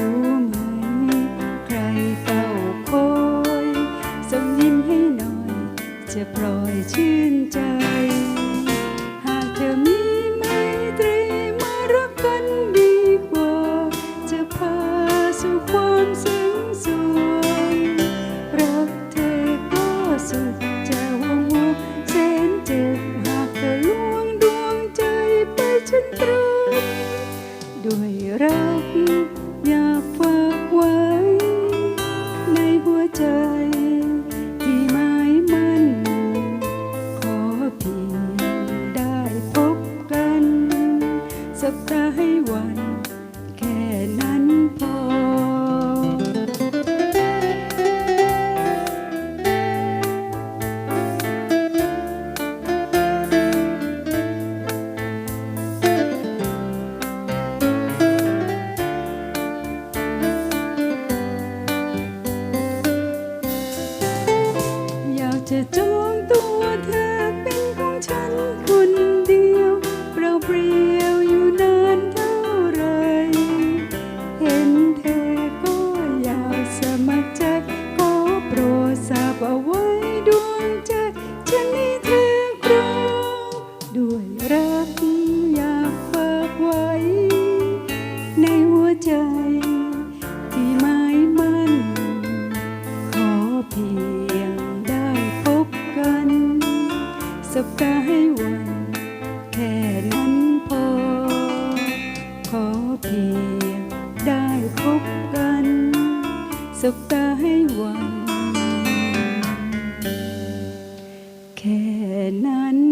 รู้ไหม ใครเฝ้าคอยส่งยิ้มให้หน่อย จะปล่อยชื่นใจ จัท้ายวันแค่นั้นพอ จะจ้อง ใจที่ไม่มั่น ขอเพียงได้พบกัน สักกายวัน แค่นั้นพอ ขอเพียงได้พบกัน สักกายวัน แค่นั้น